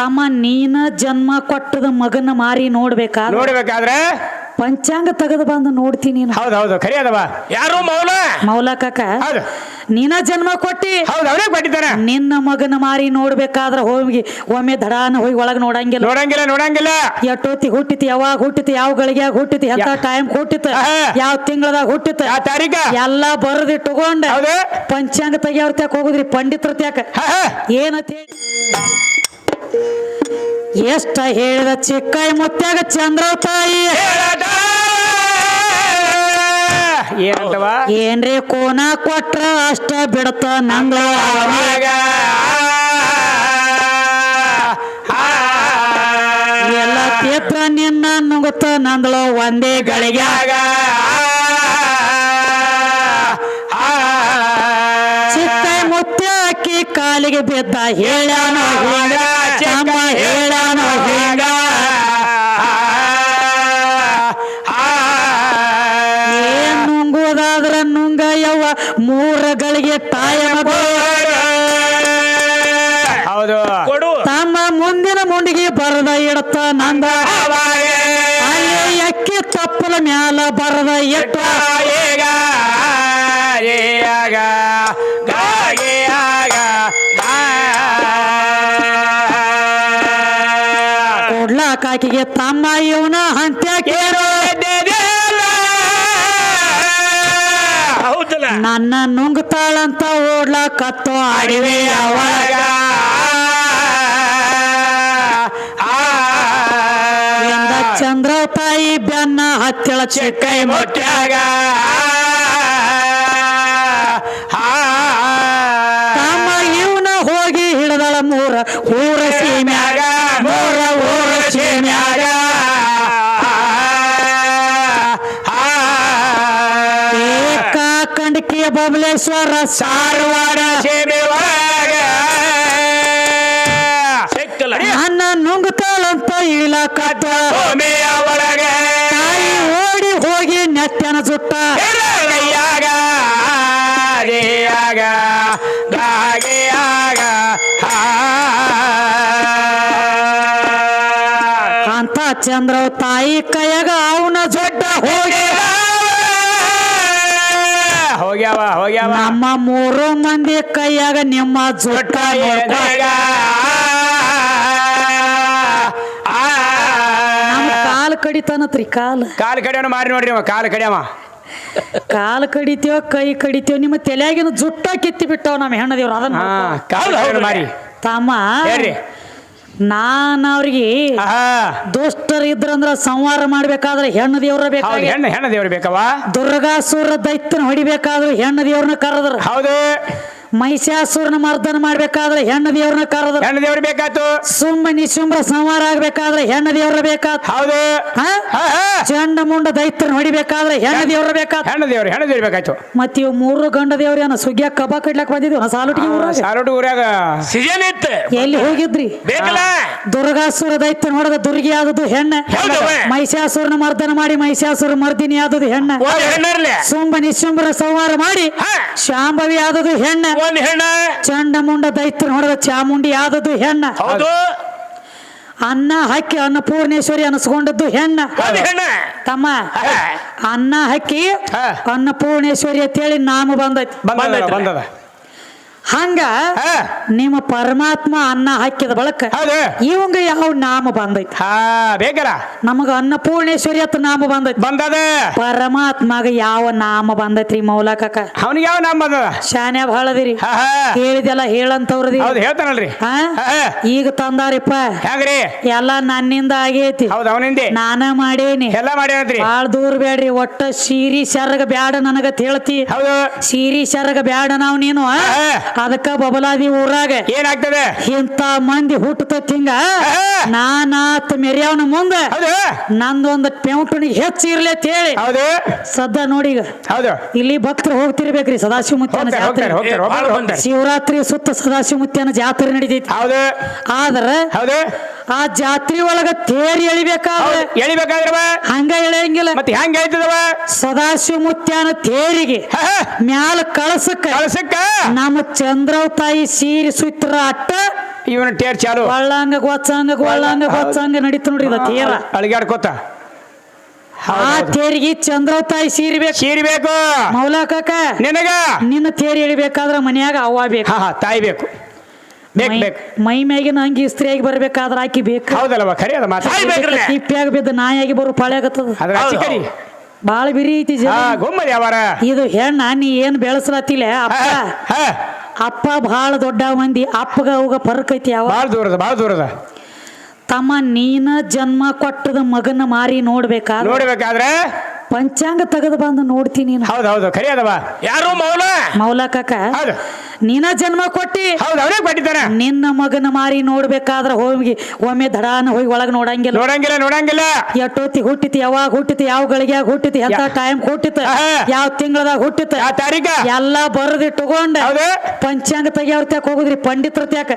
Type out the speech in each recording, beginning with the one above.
ತಮ್ಮ ನೀನ ಜನ್ಮ ಕೊಟ್ಟದ ಮಗನ ಮಾರಿ ನೋಡ್ಬೇಕಾ ನೋಡ್ಬೇಕಾದ್ರೆ? ಪಂಚಾಂಗ ತೆಗೆದು ಬಂದು ನೋಡ್ತೀನಿ ನೀನು. ಹೌದು ಹೌದು ಖರಿ ಅದವ. ಯಾರು ಮೌಲ? ಮೌಲ ಕಾಕ? ಹೌದು. ನೀನ ಜನ್ಮ ಕೊಟ್ಟಿ. ಹೌದು ಅವನೇ ಕೊಟ್ಟಿದ್ದಾನೆ. ನಿನ್ನ ಮಗನ ಮಾರಿ ನೋಡ್ಬೇಕಾದ್ರೆ ಹೋಗಿ ಒಮ್ಮೆ ದಡಾನ ಹೋಗಿ ಒಳಗ್ ನೋಡಂಗಿಲ್ಲ. ನೋಡಂಗಿಲ್ಲ ನೋಡಂಗಿಲ್ಲ. ಎಷ್ಟೊತ್ತಿ ಹುಟ್ಟಿತಿ ಯಾವಾಗ ಹುಟ್ಟಿತಿ ಯಾವ ಗಳಿಗ್ಯಾಗ ಹುಟ್ಟಿತಿ ಎಂತ ಯಾ- ಟೈಮ್ ಹುಟ್ಟಿತ ಆಹಾ. ಯಾವ ತಿಂಗಳದಾಗ ಹುಟ್ಟಿತ. ಆ ತಾರೀಕ? ಎಲ್ಲ ಬರದಿಟ್ಟುಕೊಂಡ ಹೌದು. ಪಂಚಾಂಗ ತೆಗಿಯವ್ರ ತ್ಯಾಕ ಹೋಗುದ್ರಿ ಪಂಡಿತರ ತ್ಯಾಕ ಹಾ, ಹಾ. ಏನಂತ ಹೇಳಿ. ಎಷ್ಟ ಹೇಳಿದ ಚಿಕ್ಕಾಯಿ ಮುತ್ಯಾಗ ಚಂದ್ರ ತಾಯಿ. ಏನಂತವ? ಏನ್ರಿ ಕೋನ ಕೊಟ್ರ ಅಷ್ಟ ಬಿಡತ ನಂಗ? ಎಲ್ಲ ತೀರ್ಥ ನಿನ್ನ ನುಗುತ್ತ ನಂದಳ ಒಂದೇ ಗಳಿಗೆ ಗಳಿಗ್ಯಾಗ. ಕಾಲಿಗೆ ಬಿದ್ದ ಹೇಳಾನ ಹಿಂಗ ಹೇಳಾನ ಹೇಳ್ಯಾನ ಹಿಂಗ ಏನ್ ನುಂಗುವುದಾದ್ರ ನುಂಗ ಯವ್ವ ಮೂರ ಗಳಿಗೆ ತಾಯನ ಹೌದು. ಕೊಡು. ತಮ್ಮ ಮುಂದಿನ ಮುಂಡಿಗೆ ಬರದ ಇಡತ್ತ ನಂದ. ಅಲ್ಲಿ ಅಕ್ಕಿ ತಪ್ಪಲ ಮ್ಯಾಲ ಬರದ ಇಟ್ಟ ಆಕಿಗೆ ತಮ್ಮ ಇವನ ಅಂತ್ಯ ಕೇಳು. ಹೌದಲ್ಲ? ನನ್ನ ನುಂಗ್ತಾಳಂತ ಓಡ್ಲಾಕತ್ತು ಅಡಿವೆ ಅವಾಗ ಚಂದ್ರ ತಾಯಿ ಬೆನ್ನ ಹತ್ತಿಳ ಚಿಕ್ಕೈ ಮೊಟ್ಟಾಗ ಮೊಟ್ಟಾಗ ತಮ್ಮ ಇವನ ಹೋಗಿ ಹಿಡದಳ ಮೂರ. ಕಂಡಕಿಯ ಬಬಲೇಶ್ವರ ಸಾರವಾಡ ನನ್ನ ನುಂಗ್ತಾಳಂತ ಇಳಕತ್ತ ಭೂಮಿಯ ಒಳಗ. ತಾಯಿ ಓಡಿ ಹೋಗಿ ನೆತ್ತನ ಸುಟ್ಟ. ಅಂತ ಚಂದ್ರ ತಾಯಿ ಕೈಯಾಗ ಅವನ ಜೊಡ್ಡ ಹೋಗಿ. ಹೋಗ್ಯಾವ ಹೋಗ್ಯಾವ ನಮ್ಮ ಮೂರು ಮಂದಿ ಕೈಯಾಗ ನಿಮ್ಮ ಜೊಟ್ಟ ನೋಡ್ಕೊ. ನಮ್ಮ ಕಾಲ್ ಕಡಿತಾನತ್ರಿ ಕಾಲ್ ಕಾಲು ಕಡಿಯವನ ಮಾರಿ ನೋಡ್ರಿ ಅವ ಕಾಲು ಕಡಿಯವ ಕಾಲ್ ಕಡಿತೇವ ಕೈ ಕಡಿತೇವ ನಿಮ್ಮ ತಲೆಯಾಗಿನ ಜುಟ್ಟ ಕೆತ್ತಿ ಬಿಟ್ಟವ ನಮ್ಮ ಹೆಣ್ಣ ದೇವ್ರ ಅದನ್ನ ಹಾ. ಕಾಲು ಕಡಿಯವನ ಮಾರಿ ತಮ್ಮ ಹೇಳ್ರಿ ನಾನ್ ಅವ್ರಿಗೆ ದುಷ್ಟರು ಇದ್ರಂದ್ರ ಸಂಹಾರ ಮಾಡ್ಬೇಕಾದ್ರೆ ಹೆಣ್ಣು ದೇವ್ರ ಬೇಕಾಗಿ. ಹೆಣ್ಣು ಹೆಣ್ಣು ದೇವ್ರು ಬೇಕವ ದುರ್ಗಾಸುರ ದೈತ್ಯನ ಹೊಡಿಬೇಕಾದ್ರೆ ಹೆಣ್ಣು ದೇವ್ರನ್ನ ಕರೆದ್ರ. ಹೌದು. ಮಹಿಷಾಸುರನ ಮರ್ದನ ಮಾಡ್ಬೇಕಾದ್ರೆ ಹೆಣ್ಣು ದೇವ್ರನ್ನ ಕರೆದ್ರ. ಹೆಣ್ಣು ದೇವ್ರು ಬೇಕಾತು ಸುಮ್ಮ ನಿಶುಂಬ್ರ ಸಂಹಾರ ಆಗ್ಬೇಕಾದ್ರೆ ಹೆಣ್ಣು ದೇವ್ರ ಬೇಕಾತ್. ಹೌದು. ಹಾ? ಹಾ, ಹಾ. ಚಂಡ ಮುಂಡ ದೈತ್ಯನ ಹೊಡಿಬೇಕಾದ್ರೆ ಹೆಣ್ಣು ದೇವ್ರ ಬೇಕಾತ್. ಹೆಣ್ಣು ದೇವ್ರ ಹೆಣ್ಣು ದೇವ್ರ ಬೇಕಾಯ್ತು. ಮತ್ತ ಇವ್ ಮೂರು ಗಂಡ ದೇವ್ರ ಸುಗ್ಗಿಯ ಕಬ ಕಡ್ಲಕ್ ಬಂದಿದ್ವಿ ಸಾಲುಟಿಗೆ ಊರಾಗ. ಸಾರೋಟು ಊರಾಗ. ಸಿಜನ್ ಇತ್ತು. ಎಲ್ಲಿ ಹೋಗಿದ್ರಿ? ಬೇಕಲ್ಲ. ದುರ್ಗಾಸುರ ದೈತ್ಯನ ಹೊಡೆದ ದುರ್ಗಿ ಆದದ್ದು ಹೆಣ್ಣ. ಹೌದವ್ವ. ಮಹಿಷಾಸುರನ ಮರ್ದನ ಮಾಡಿ ಮಹಿಷಾಸುರ ಮರ್ದಿನಿ ಆದದ್ದು ಹೆಣ್ಣ. ಒಂದ್ ಹೆಣ್ಣರ್ಲೆ ಸುಂಬ ನಿಶುಂಬರ ಸಂಹಾರ ಮಾಡಿ ಹಾ. ಶಾಂಭವಿ ಆದದ್ದು ಹೆಣ್ಣ. ಒಂದ್ ಹೆಣ್ಣ. ಚಂಡ ಮುಂಡ ದೈತ್ಯನ ಹೊಡೆದ ಚಾಮುಂಡಿ ಆದದ್ದು ಹೆಣ್ಣ. ಹೌದು. ಅನ್ನ ಹಕ್ಕಿ ಅನ್ನಪೂರ್ಣೇಶ್ವರಿ ಅನಸ್ಕೊಂಡದ್ದು ಹೆಣ್ಣ. ಹೆಣ್ಣ. ತಮ್ಮ. ಅನ್ನ ಹಕ್ಕಿ ಅಂತ ಅನ್ನಪೂರ್ಣೇಶ್ವರಿ ಅಂತೇಳಿ ನಾಮ ಬಂದೈತಿ. ಬಂದದ. ಹಂಗ ಹಾ. ನಿಮ್ಮ ಪರಮಾತ್ಮ ಅನ್ನ ಹಾಕಿದ ಬಳಕ ಹೌದು. ಇವಂಗ ಯಾವ ನಾಮ ಬಂದೈತಿ? ಹಾ ಬೇಕಲ್ಲ. ನಮಗ ಅನ್ನಪೂರ್ಣೇಶ್ವರಿ ಅಂತ ನಾಮ ಬಂದೈತಿ. ಬಂದದ. ಪರಮಾತ್ಮಗ ಯಾವ ನಾಮ ಬಂದೈತ್ರಿ ಮೌಲಕಕ ಅವನಿಗೆ ಯಾವ ನಾಮ ಬಂದದ? ಶಾನ್ಯ ಬಹಳದಿರಿ ಹಾ ಹಾ. ಹೇಳಿದೆಲ್ಲ ಹೇಳಂತವ್ರದಿ ಹೌದು ಹೇಳ್ತಾನಲ್ರಿ. ಹಾ? ಹಾ, ಹಾ. ಈಗ ತಂದಾರಿಪ್ಪ. ಹೇಗ್ರಿ ಎಲ್ಲ ನನ್ನಿಂದ ಆಗೈತಿ. ಹೌದು ಅವನಿಂದೆ. ನಾನ ಮಾಡೇನಿ. ಎಲ್ಲ ಮಾಡ್ಯಾನಂತ್ರಿ. ಬಾಳ ದೂರ ಬೇಡ್ರಿ ಒಟ್ಟ ಸೀರಿ ಶರಗ ಬ್ಯಾಡ ನನಗತ್ ಹೇಳ್ತಿ. ಹೌದು. ಸೀರಿ ಶರಗ ಬ್ಯಾಡ ನಾವ್ ನೀನು ಆ? ಹಾ. ಅದಕ್ಕ ಬಬಲಾದಿ ಊರಾಗ ಏನಾಗ್ತದೆ? ಇಂತ ಮಂದಿ ಹುಟ್ಟತೈತಿ ಹಿಂಗ ನಾನಾ ನಾನಾತ್ ಮೆರ್ಯಾವನ ಮುಂದ ಹೌದು. ನಂದೊಂದ್ ಪೆಂಟುನಿಗೆ ಹೆಚ್ಚು ಇರ್ಲಿ ಅಂತ ಹೇಳಿ. ಹೌದು. ಸದ್ದ ನೋಡಿ ಈಗ. ಹೌದು. ಇಲ್ಲಿ ಭಕ್ತರು ಹೋಗ್ತಿರ್ಬೇಕ್ರಿ ಸದಾಶಿವ ಮುತ್ಯನ ಜಾತ್ರೆ. ಶಿವರಾತ್ರಿ ಸುತ್ತ ಸದಾಶಿವ ಮುತ್ಯನ ಜಾತ್ರೆ ನಡೀತೈತಿ. ಆದ್ರೆ ಆ ಜಾತ್ರಿ ಒಳಗ ತೇರಿ ಎಳಿಬೇಕಾದ್ರೆ ಎಳಿಬೇಕಾದ್ರೆ ಹಂಗ ಎಳೆಯಂಗಿಲ್ಲ. ಮತ್ತೆ ಹೆಂಗೆ ಹೇಳ್ತದವ ಸದಾಶಿವ ಮುತ್ಯನ ತೇರಿಗೆ. ಮ್ಯಾಲ ಕಳಸಕ್ಕ ಕಳ್ಸಕ್ಕ? ನಮ್ಮ ಚಂದ್ರವ್ ತಾಯಿ ಸೀರೆ ಸುತ್ತರ ಅಟ್ಟ ಇವನ ಟೇರ್ ಚಾಲು. ಒಳ್ಳಂಗ ಗೊಚ್ಚಂಗ ಒಳ್ಳಂಗ ಗೊಚ್ಚಂಗ ನಡೀತು ನೋಡಿ ಇದ ತೇರ ಅಳಿಗಾಡ್ಕೋತ ಆ ತೇರಿಗೆ ಚಂದ್ರ ತಾಯಿ ಸೀರ್ಬೇಕು ಸೀರೆ ಬೇಕು. ಮೌಲ ಕಾಕ ನಿನಗ? ನಿನ್ನ ತೇರಿ ಎಳಿಬೇಕಾದ್ರ ಮನ್ಯಾಗ ಅವ್ವ ಬೇಕು. ಹಾ ಹಾ ತಾಯಿ ಬೇಕು. ಬೇಕು ಮೈ- ಬೇಕು. ಮೈ ಮ್ಯಾಗಿನ ಅಂಗಿ ಇಸ್ತ್ರಿಯಾಗಿ ಬರ್ಬೇಕಾದ್ರ ಆಕಿ ಬೇಕು. ಹೌದಲ್ವಾ ಖರೆ ಅದ ಮಾತು. ತಾಯಿ ಬೇಕ್ರಲ್ಲ ತಿಪ್ಪ್ಯಾಗ ಬಿದ್ದ ನಾಯಾಗಿ ಬರೋ ಪಾಳ್ಯಾಗತ್ತದ ಅದ್ರ ಚಿಕ್ಕಡಿ ಬಾಳ ಬಿರಿ ಐತಿ ಜನ. ಯಾವಾರ ಇದು ಹೆಣ್ಣ ನೀ ಏನ್ ಬೆಳೆಸ್ಲತ್ತಿಲ್ಲ ಅಪ್ಪ? ಅಪ್ಪ ಬಹಳ ದೊಡ್ಡ ಮಂದಿ ಅಪ್ಪಗ ಅವಾಗ ಫರ್ಕ್ ಐತಿ ಯಾವ ಭಾಳ ದೂರದ ಭಾಳ ದೂರದ. ತಮ್ಮ ನೀನ ಜನ್ಮ ಕೊಟ್ಟದ ಮಗನ ಮಾರಿ ನೋಡ್ಬೇಕಾ? ನೋಡ್ಬೇಕಾದ್ರೆ? ಪಂಚಾಂಗ ತೆಗೆದು ಬಂದು ನೋಡ್ತೀನಿ ನೀನು. ಹೌದು ಹೌದು ಖರಿ ಅದವ ಯಾರು ಮೌಲ ಮೌಲ ಕಾಕ? ಹೌದು. ನೀನ ಜನ್ಮ ಕೊಟ್ಟಿ. ಹೌದು ಅವರೇ ಕೊಟ್ಟಿದ್ದಾನೆ ನಿನ್ನ ಮಗನ ಮಾರಿ ನೋಡ್ಬೇಕಾದ್ರ ಹೋಗಿ ಒಮ್ಮೆ ದಡಾನ ಹೋಗಿ ಒಳಗ್ ನೋಡಂಗಿಲ್ಲ. ನೋಡಂಗಿಲ್ಲ ನೋಡಂಗಿಲ್ಲ. ಎಷ್ಟೊತ್ತಿ ಹುಟ್ಟಿತಿ ಯಾವಾಗ ಹುಟ್ಟಿತಿ ಯಾವ ಗಳಿಗ್ಯಾಗ ಹುಟ್ಟಿತಿ ಎಂತ ಟೈಮ್ ಹುಟ್ಟಿತ. ಯಾವ ತಿಂಗಳದಾಗ ಹುಟ್ಟಿತ. ಆ ತಾರೀಕ? ಎಲ್ಲ ಬರದಿಟ್ಟುಕೊಂಡ ಹೌದು. ಪಂಚಾಂಗ ತೆಗಿಯವ್ರ ತ್ಯಾಕ ಹೋಗುದ್ರಿ ಪಂಡಿತರ ತ್ಯಾಕ.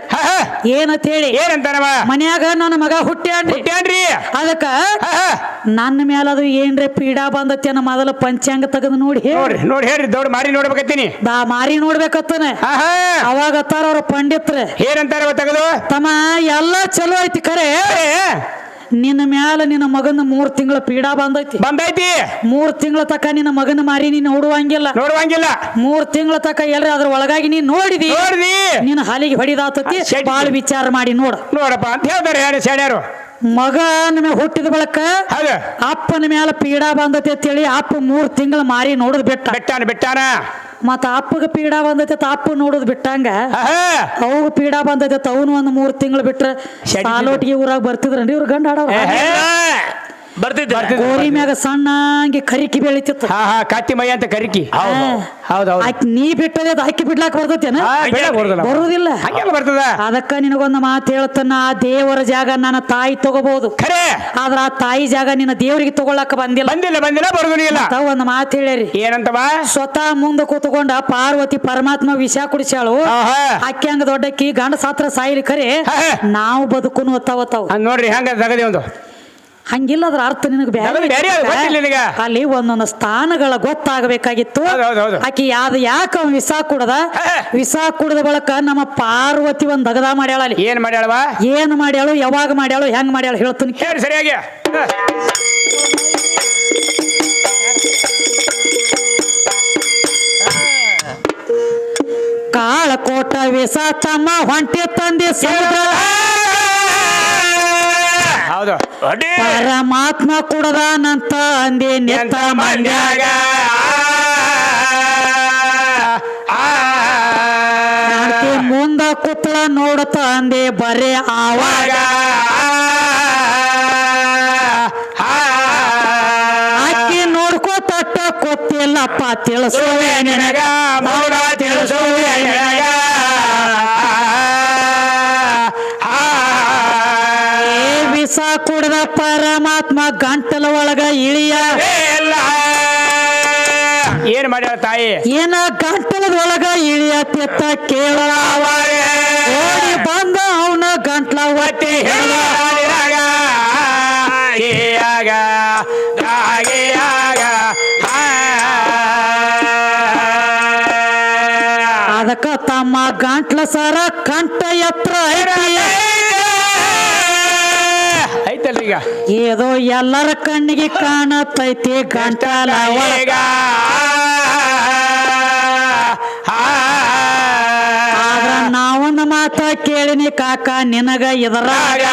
ಏನಂತ ಹೇಳಿ? ಏನಂತಾನವ? ಮನ್ಯಾಗ ನನ್ನ ಮಗ ಹುಟ್ಟ್ಯಾನ್ರಿ. ಹುಟ್ಟ್ಯಾನ್ರಿ. ಅದಕ್ಕ. ನನ್ನ ಮೇಲೆ ಅದು ಏನ್ರಿ ಪೀಡಾ ಬಂದತಿ ಅನ್ನೋ ಮೊದಲ ಪಂಚಾಂಗ ತೆಗೆದು ನೋಡಿ ಹೇಳಿ. ನೋಡಿ ಹೇಳ್ರಿ ದೌಡ್ ಮಾರಿ ನೋಡ್ಬೇಕತ್ತೀನಿ. ಬಾ ಮಾರಿ ನೋಡ್ಬೇಕತ್ತನ. ಅವಾಗ ಅತ್ತಾರ ಅವ್ರ ಪಂಡಿತ್ರ ಏನಂತಾರೆ ಗೊತ್ತಾಗದು? ತಮ್ಮ ಎಲ್ಲ ಚಲೋ ಐತಿ ಖರೆ ನಿನ್ನ ಮ್ಯಾಲ ನಿನ್ನ ಮಗನ ಮೂರ್ ತಿಂಗಳ ಪೀಡಾ ಬಂದೈತಿ. ಬಂದೈತಿ. ಮೂರ್ ತಿಂಗಳ ತಕ ನಿನ್ನ ಮಗನ ಮಾರಿ ನೀನ್ ನೋಡುವಂಗಿಲ್ಲ. ನೋಡುವಂಗಿಲ್ಲ. ಮೂರ್ ತಿಂಗಳ ತಕ ಎಲ್ರಿ ಅದ್ರ ಒಳಗಾಗಿ ನೀನ್ ನೋಡಿದಿ. ನೋಡಿದಿ. ನಿನ್ನ ಹಾಲಿಗೆ ಹೊಡಿದಾತತಿ. ಬಾಳ್ ವಿಚಾರ ಮಾಡಿ ನೋಡ. ನೋಡಪ್ಪ ಅಂತ ಹೇಳ್ತಾರೆ ಯಾರು ಶಾಣ್ಯಾರು ಮಗನ ಮೇಲೆ ಹುಟ್ಟಿದ ಬಳಕ ಹೌದು ಅಪ್ಪನ ಮ್ಯಾಲ ಪೀಡಾ ಬಂದತೆ ಅಂತೇಳಿ ಅಪ್ಪ ಮೂರ್ ತಿಂಗಳ ಮಾರಿ ನೋಡುದ್ ಬಿಟ್ಟ ಬೆಟ್ಟಾನ ಬೆಟ್ಟಾನ ಮತ್ತ ಅಪ್ಪಗ ಪೀಡಾ ಬಂದೈತಿ ಅಪ್ಪ ನೋಡುದ್ ಬಿಟ್ಟಂಗ. ಅವಾಗ ಪೀಡಾ ಬಂದೈತಿ ಅವನು ಒಂದ್ ಮೂರ್ ತಿಂಗಳು ಬಿಟ್ರ ಶಾಲೋಟಿಗೆ ಸಾಲೋಟಿಗೆ ಊರಾಗ ಬರ್ತಿದ್ರನ್ರಿ ಇವ್ರ ಗಂಡ ಆಡೋರು ಏ, ಹೇ. ಬರ್ತಿದ್ದೆ. ಗೋರಿ ಮ್ಯಾಗ ಸಣ್ಣಂಗಿ ಕರಿಕಿ ಬೆಳಿತಿತ್ತು. ಹಾ ಹಾ ಕತ್ತಿ ಮೈ ಅಂತ ಕರಿಕಿ. ಹೌದು ಹೌದು ಆಕಿ ನೀ ಬಿಟ್ಟದೆ ಅದು ಅಕ್ಕಿ ಬಿಡ್ಲಾಕ್ ಬರ್ತೈತೇನ ಬರುದಿಲ್ಲ. ಹಂಗೆಲ್ಲ ಬರ್ತದ? ಅದಕ್ಕ ನಿನಗೊಂದು ಮಾತು ಹೇಳ್ತಾನ ಆ ದೇವರ ಜಾಗ ನನ್ನ ತಾಯಿ ತಗೋಬಹುದು ಖರೆ. ಆದ್ರ ಆ ತಾಯಿ ಜಾಗ ನಿನ್ನ ದೇವರಿಗೆ ತಗೊಳಕ ಬಂದಿಲ್ಲ. ಬಂದಿಲ್ಲ ಬಂದಿಲ್ಲ ಬರುದಿಲ್ಲ. ಇಲ್ಲ ಒಂದು ಮಾತು ಹೇಳ್ಯಾರಿ. ಏನಂತವ? ಸ್ವತಃ ಮುಂದೆ ಕೂತ್ಕೊಂಡ ಪಾರ್ವತಿ ಪರಮಾತ್ಮ ವಿಷ ಕುಡಿಸ್ಯಾಳು. ಅಕ್ಕಿ ಹಂಗ ದೊಡ್ಡಕ್ಕಿ ಗಂಡ ಸಾತ್ರ ಸಾಯಿಲಿ ಖರೆ. ನಾವು ಬದುಕುನು ಒತ್ತಾವತ್ತಾವ ನೋಡ್ರಿ ಹಂಗ ತಗದಿ ಒಂದು. ಹಂಗಿಲ್ಲ ಅದ್ರ ಅರ್ಥ ನಿನಗೆ ಬೇರೆ ಅದು ಗೊತ್ತಿಲ್ಲ ನಿನಗ. ಅಲ್ಲಿ ಒಂದೊಂದು ಸ್ಥಾನಗಳ ಗೊತ್ತಾಗಬೇಕಾಗಿತ್ತು. ಹೌದು, ಹೌದು, ಹೌದು. ಆಕಿ ಯಾವ್ದು ಯಾಕ ವಿಸಾ ಕುಡದ? ವಿಸಾ ಕುಡದ ಬಳಕ ನಮ್ಮ ಪಾರ್ವತಿ ಒಂದ್ ದಗದ ಮಾಡ್ಯಾಳ ಅಲ್ಲಿ. ಏನ್ ಮಾಡ್ಯಾಳವ ಏನ್ ಮಾಡ್ಯಾಳು ಯಾವಾಗ ಮಾಡ್ಯಾಳು ಹೆಂಗ್ ಮಾಡ್ಯಾಳು ಹೇಳ್ತೀನಿ ಕೇಳಿ. ಸರಿಯಾಗಿ. ಹ. ಕಾಳ ಕೋಟ ವಿಷ ತಮ್ಮ ಹೊಂಟಿ ತಂದಿ ಸಮುದ್ರ ಹೌದು. ಪರಮಾತ್ಮ ಕುಡದಾನಂತ ಅಂದಿ ನೆತ್ತ ಮಂಡ್ಯಾಗ. ಮುಂದ ಕುತ್ತಳ ನೋಡತ ಅಂದೆ ಬರೇ ಆವಾಗ. ಆಕಿ ನೋಡ್ಕೋತಟ್ಟ ಕೊತ್ತಿಲ್ಲಪ್ಪ ತಿಳಿಸುವೆ ನಿನಗ ಮೌಡ ತಿಳಿಸುವೆ ನಿನಗ. ವಿಷ ಕುಡದ ಪರಮಾತ್ಮ ಗಂಟಲ ಒಳಗ ಇಳಿಯ. ಏನ್ ಮಾಡ್ಯಾಳ ತಾಯಿ? ಏನ ಗಂಟಲದೊಳಗ ಇಳಿಯ ಕೇಳ. ಓಡಿ ಬಂದ ಅವನ ಗಂಟ್ಲ ಒತ್ತಿ ಆ. ಅದಕ್ಕ ತಮ್ಮ ಗಂಟ್ಲ ಸರ ಕಂಠ ಎತ್ರ ಈಗ ಏದೋ ಎಲ್ಲರ ಕಣ್ಣಿಗೆ ಕಾಣತೈತಿ ಗಂಟಾಲ ಒಳಗ. ಆದ್ರ ನಾವೊಂದು ಮಾತ ಕೇಳಿನಿ ಕಾಕ ನಿನಗ ಇದರಾಗ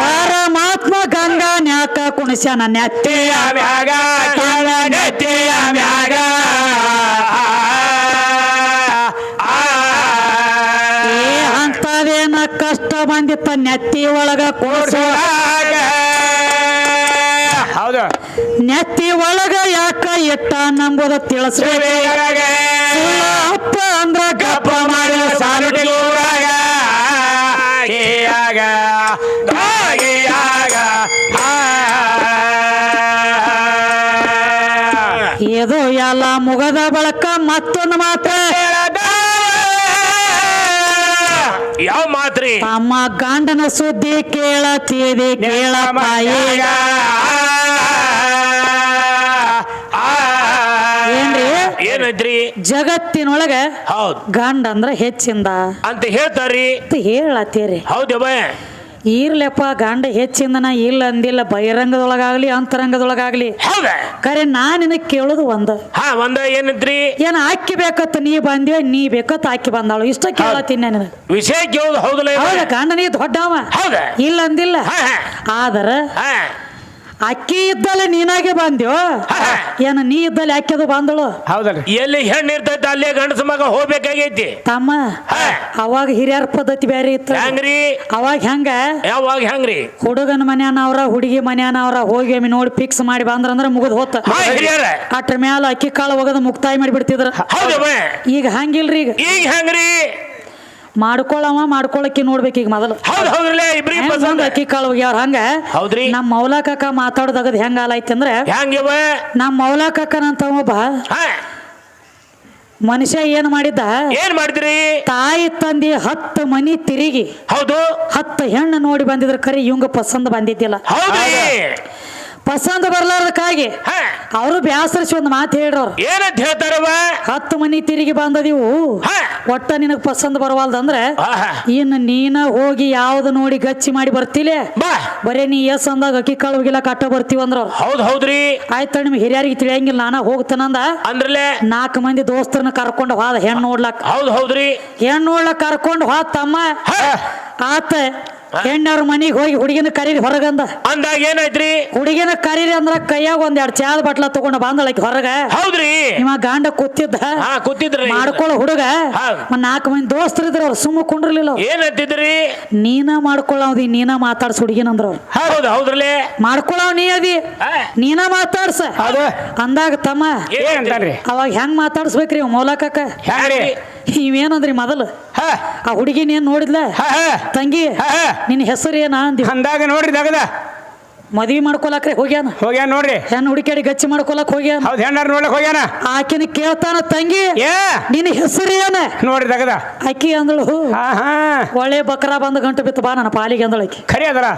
ಪರಮಾತ್ಮ ಗಂಗಾ ನ್ಯಾಕ ಕುಣಿಸ್ಯಾನ ನೆತ್ತಿ ಮ್ಯಾಗ. ಕೆಳ ನೆತ್ತಿಯ ಮ್ಯಾಗ. ಬಂದಿತ್ತ ನೆತ್ತಿ ಒಳಗ ಕೂರ್ಸು. ಹೌದು. ನೆತ್ತಿ ಒಳಗ ಯಾಕ ಇಟ್ಟ ನಂಬುದ ತಿಳಿಸ್ಬೇಕು. ಅಪ್ಪ ಅಂದ್ರ ಗಪ್ಪ ಮಾಡಿ ಸಾಲುಟಿಗೆ ಇದು ಎಲ್ಲ ಮುಗದ ಬಳಕ ಮತ್ತೊಂದು ಮಾತ ಯಾವ ಮಾತ್ರಿ ತಮ್ಮ ಗಂಡನ ಸುದ್ದಿ ಕೇಳತ್ತೀರಿ ಕೇಳಪ್ಪ ಈಗ ಏನ್ರಿ ಏನೈತ್ರಿ ಜಗತ್ತಿನೊಳಗ ಹೌದ್ ಗಂಡ ಅಂದ್ರ ಹೆಚ್ಚಿಂದ ಅಂತ ಹೇಳ್ತಾರಿ ಅಂತ ಹೇಳತ್ತೀರಿ ಹೌದವ ಇರ್ಲಪ್ಪ ಗಂಡ ಹೆಚ್ಚಿಂದನ ಇಲ್ಲ ಅಂದಿಲ್ಲ ಬಹಿರಂಗದೊಳಗಾಗ್ಲಿ ಅಂತರಂಗದೊಳಗಾಗ್ಲಿ. ಖರೆ ಕರೆ ನಾ ಕೇಳುದು ಕೇಳೋದು ಒಂದ. ಹಾ ಒಂದ ಏನಿದ್ರಿ? ಏನ್ ಹಾಕಿ ಬೇಕತ್ತ ನೀ ಬಂದೆ ನೀ ಬೇಕತ್ತ ಹಾಕಿ ಬಂದಾಳು. ಇಷ್ಟ ಕೇಳತ್ತೀನಿ ನಾನು ವಿಷಯ ಕೇಳೋದು ಹೌದಲ್ಲ ಇವ? ಹೌದ ಗಂಡ ನೀ ದೊಡ್ಡವ. ಇಲ್ಲ ಅಂದಿಲ್ಲ. ಆದ್ರ ಅಕ್ಕಿ ಇದ್ದಲ್ಲೇ ನೀನಾಗೆ ಬಂದ್ಯೋ. ಏನ ನೀ ಇದ್ದಲ್ಲಿ ಅಕ್ಕಿದು ಬಂದಳು? ಹೌದಲ್ರಿ ಎಲ್ಲಿ ಹೆಣ್ಣು ಇರ್ತೈತೆ ಅಲ್ಲೇ ಗಂಡಸ ಮಗ ಹೋಗ್ಬೇಕಾಗೈತಿ. ತಮ್ಮ. ಅವಾಗ ಹಿರಿಯರ ಪದ್ಧತಿ ಬೇರೆ ಇತ್ತು. ಹೆಂಗ್ರಿ? ಅವಾಗ ಹೆಂಗ? ಯಾವಾಗ ಹೆಂಗ್ರಿ? ಹುಡುಗನ ಮನ್ಯಾನವ್ರ ಹುಡುಗಿ ಮನ್ಯಾನವ್ರ ಹೋಗಿ ಒಮ್ಮೆ ನೋಡಿ ಫಿಕ್ಸ್ ಮಾಡಿ ಬಂದ್ರಂದ್ರೆ ಮುಗಿದ್ ಹೋತ. ಅಟ್ರ ಮ್ಯಾಲ ಅಕ್ಕಿ ಕಾಳು ಹೋಗದ ಮುಕ್ತಾಯ ಮಾಡಿ ಬಿಡ್ತಿದ್ರ ಹೌದವ ಈಗ ಹಂಗಿಲ್ರಿ ಈಗ. ಈಗ ಹೆಂಗ್ರಿ? ಮಾಡ್ಕೊಳವ ಮಾಡ್ಕೊಳಕ್ಕೆ ನೋಡ್ಬೇಕು ಈಗ ಮೊದಲು. ಹೌದ್ ಹೌದ್ರಲ್ಲ ಪಸಂದ. ಅಕ್ಕಿ ಕಾಳು ಹೋಗ್ಯಾವ್ರ ಹಂಗ? ಹೌದ್ರಿ. ನಮ್ಮ ಮೌಲಾ ಕಾಕ ಮಾತಾಡೋದಾಗದ್ ಹೆಂಗ ಆಲೈತಿ ಅಂದ್ರೆ ಹೆಂಗಿವ? ನಮ್ಮ ಮೌಲಾ ಕಾಕನಂತ ಒಬ್ಬ ಹಾ. ಮನುಷ್ಯ ಏನ್ ಮಾಡಿದ್ದ? ಏನ್ ಮಾಡಿದ್ರಿ? ತಾಯಿ ತಂದೆ ಹತ್ತು ಮನಿ ತಿರುಗಿ ಹೌದು. ಹತ್ತು ಹೆಣ್ಣು ನೋಡಿ ಬಂದಿದ್ರ ಖರೆ ಇವಂಗ ಪಸಂದ್ ಬಂದಿದ್ದಿಲ್ಲ. ಹೌದ್ರಿ. ಪಸಂದ್ ಬರ್ಲಾರ್ದಕ್ಕಾಗಿ ಅವರು ಬ್ಯಾಸರಿಸಿ ಒಂದು ಮಾತು ಹೇಳ್ರವ್ರು. ಏನಂತ ಹೇಳ್ತಾರವ ಹತ್ತು ಮನಿ ತಿರುಗಿ ಬಂದದಿವು. ಒಟ್ಟ ನಿನಗ್ ಪಸಂದ್ ಬರವಲ್ದಂದ್ರೆ ಅಂದ್ರೆ ಇನ್ನು ನೀನ ಹೋಗಿ ಯಾವ್ದು ನೋಡಿ ಗಚ್ಚಿ ಮಾಡಿ ಬರ್ತಿಲೇ? ಬರೇ ನೀ ಎಸ್ ಅಂದಾಗ ಅಕ್ಕಿ ಕಾಳು ಹೋಗಿಲ್ಲ ಕಟ್ಟ ಬರ್ತೀವಿ ಅಂದ್ರ ಹೌದ್ ಹೌದ್ರಿ. ಆಯ್ತು ನಿಮ್ಗೆ ಹಿರಿಯರಿಗೆ ತಿಳಿಯಂಗಿಲ್ಲ ನಾನ ಹೋಗ್ತಾನಂದ ಅಂದ್ರಲೆ? ನಾಲ್ಕು ಮಂದಿ ದೋಸ್ತರನ್ನ ಕರ್ಕೊಂಡು ಹೋದ ಹೆಣ್ಣು ನೋಡ್ಲಕ್. ಹೌದ್ ಹೌದ್ರಿ. ಹೆಣ್ಣು ನೋಡ್ಲಕ್ ಕರ್ಕೊಂಡು ಹೋದ ತಮ್ಮ. ಆತ ಹೆಣ್ಣವ್ರ ಮನಿಗೆ ಹೋಗಿ ಹುಡುಗಿನ ಕರೀರಿ ಹೊರಗಂದ. ಅಂದಾಗ ಏನಾಯ್ತ್ರಿ? ಹುಡುಗಿನ ಕರೀರಿ ಅಂದ್ರ ಕೈಯಾಗ ಒಂದ್ ಎರಡ್ ಚಾದ ಬಟ್ಲ ತಗೊಂಡ ಬಂದಳಕಿ ಹೊರಗ. ಹೌದ್ರಿ? ಇವ ಗಾಂಡ ಕೂತಿದ್ದ. ಹಾ ಕೂತಿದ್ರಿ. ಮಾಡ್ಕೊಳ್ಳೋ ಹುಡುಗ. ಹೌದ್. ನಾಲ್ಕು ಮಂದಿ ದೋಸ್ತರಿದ್ರ ಅವ್ರು ಸುಮ್ಮ ಕುಂಡ್ರಲಿಲ್ಲ. ಏನಂತಿದ್ರಿ? ನೀನ ಮಾಡ್ಕೊಳ್ಳೋದಿ ನೀನ ಮಾತಾಡ್ಸ ಹುಡುಗಿನ ಅಂದ್ರ ಹೌದ್ರಲ್ಲಿ ಮಾಡ್ಕೊಳ್ಳ ಹೌದ್ರಲೆ. ಮಾಡ್ಕೊಳ್ಳೋ ನೀ ಅದಿ. ನೀನ ಮಾತಾಡ್ಸ. ಹೌದು ಅಂದಾಗ ತಮ್ಮ ಅವಾಗ ಹೆಂಗ್ ಮಾತಾಡ್ಸ್ಬೇಕ್ರಿ ಇವ್ ಮೌಲಕಕ್ಕ? ಹೆಂಗ್ರಿ? ಇವೇನಂದ್ರಿ ಮೊದಲು? ಹಾ. ಆ ಹುಡುಗಿನ ಏನ್ ನೋಡಿದ್ಲ? ಹಾ ಹಾ. ತಂಗಿ? ಹಾ, ಹಾ. ನಿನ್ನ ಹೆಸರು ಏನ ಅಂದಿ? ಅಂದಾಗ ನೋಡ್ರಿ ದಗದ. ಮದ್ವಿ ಮಾಡ್ಕೊಳಕ್ರಿ ಹೋಗ್ಯಾನ? ಹೋಗ್ಯಾನ ನೋಡ್ರಿ. ಹೆಣ್ಣು ಹುಡುಕಾಡಿ ಗಚ್ಚಿ ಮಾಡ್ಕೊಳಕ್ ಹೋಗ್ಯಾನ? ಹೌದ್ ಹೆಣ್ಣಾರ ನೋಡ್ಲಕ್ ಹೋಗ್ಯಾನ? ಆಕಿನ ಕೇಳ್ತಾನ ತಂಗಿ? ಏ! ನಿನ್ನ ಹೆಸರು ಏನ? ನೋಡ್ರಿ ದಗದ. ಅಕ್ಕಿ ಅಂದಳು ಹಾ. ಹಾ ಒಳ್ಳೆ ಬಕ್ರ ಬಂದ ಗಂಟು ಬಿತ್ತು ಬಾ ನನ್ನ ಪಾಲಿಗೆ ಅಂದಳು ಆಕಿ. ಖರಿ ಅದರ.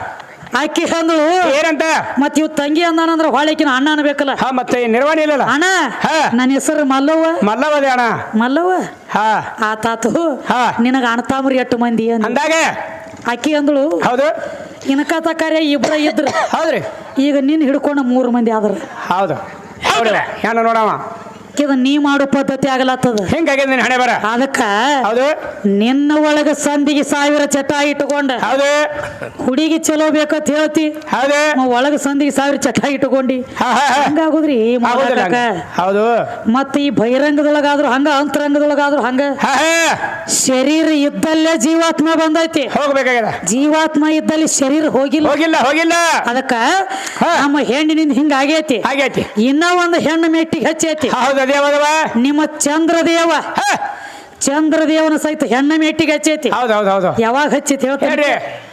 ಆಕಿ ಅಂದಳು ಏನಂತ? ಮತ್ ಇವ್ ತಂಗಿ ಅಂದಾನಂದ್ರ ಹೊಳಿಕಿನ ಅಣ್ಣ ಅನ್ಬೇಕಲ್ಲ ಹಾ ಮತ್ತೆ ನಿರ್ವಹಣೆ ಇಲ್ಲ ಅಣ್ಣ ಹಾ. ನನ್ನ ಹೆಸರು ಮಲ್ಲವ್ವ. ಮಲ್ಲವದೇ ಅಣ್ಣ. ಮಲ್ಲವ್ವ? ಹಾ. ಆತಾತು ಹಾ. ನಿನಗ ಅಣ್ತಾಮ್ರಿ ಎಟ್ಟು ಮಂದಿ ಅಂದಾಗ ಆಕಿ ಅಂದಳು ಹೌದು? ಇನ್ಕ ತಕಾರೆ ಇಬ್ರ ಇದ್ರು. ಹೌದ್ರಿ? ಈಗ ನಿನ್ನ ಹಿಡ್ಕೊಂಡು ಮೂರು ಮಂದಿ ಆದ್ರ. ಹೌದು. ನೋಡಮ್ಮ ಹೆಣ್ಣು ನೋಡವ? ಇದ ನೀ ಮಾಡೋ ಪದ್ಧತಿ ಆಗಲತ್ತದ ಹೆಂಗಾಗ್ಯದ ನಿನ್ ಹಣೆ ಬರ. ಅದಕ್ಕ ಹೌದು. ನಿನ್ನ ಒಳಗ ಸಂದಿಗೆ ಸಾವಿರ ಚಟ ಇಟ್ಟುಕೊಂಡ. ಹೌದು. ಹುಡುಗಿ ಚಲೋ ಬೇಕಂತ ಹೇಳ್ತಿ. ಹೌದು. ಒಳಗ ಸಂದಿಗೆ ಸಾವಿರ ಚಟ ಇಟ್ಟುಕೊಂಡಿ. ಹಾ ಹಾ ಹಾ. ಹಂಗಾಗುದ್ರಿ ಆಗೋದಿಲ್ಲ ಹಂಗ. ಹೌದು. ಮತ್ತ ಈ ಬಹಿರಂಗದೊಳಗಾದ್ರು ಹಂಗ ಅಂತರಂಗದೊಳಗಾದ್ರು ಹಂಗ? ಹಾ ಹಾ. ಶರೀರ ಇದ್ದಲ್ಲೇ ಜೀವಾತ್ಮ ಬಂದೈತಿ. ಹೋಗ್ಬೇಕಾಗ್ಯದ. ಜೀವಾತ್ಮ ಇದ್ದಲ್ಲಿ ಶರೀರ ಹೋಗಿಲ್ಲ. ಹೋಗಿಲ್ಲ ಹೋಗಿಲ್ಲ. ಅದಕ್ಕ ಹಾ. ನಮ್ಮ ಹೆಣ್ಣಿನಿಂದ ಹಿಂಗ ಆಗೈತಿ. ಆಗೈತಿ. ಇನ್ನ ಒಂದು ಹೆಣ್ಣು ಮೆಟ್ಟಿಗೆ ಹಚ್ಚೈತಿ. ಹೌದು ಅದೇ ಯಾವ್ದವ ನಿಮ್ಮ ಚಂದ್ರದೇವ. ಹಾ. ಚಂದ್ರದೇವನ ಸಹಿತ ಹೆಣ್ಣ ಮೆಟ್ಟಿಗೆ ಹಚ್ಚೈತಿ. ಹೌದು ಹೌದು ಹೌದು. ಯಾವಾಗ ಹಚ್ಚೈತಿ ಹೇಳ್ತೇನೆ. ಹೇಳ್ರಿ.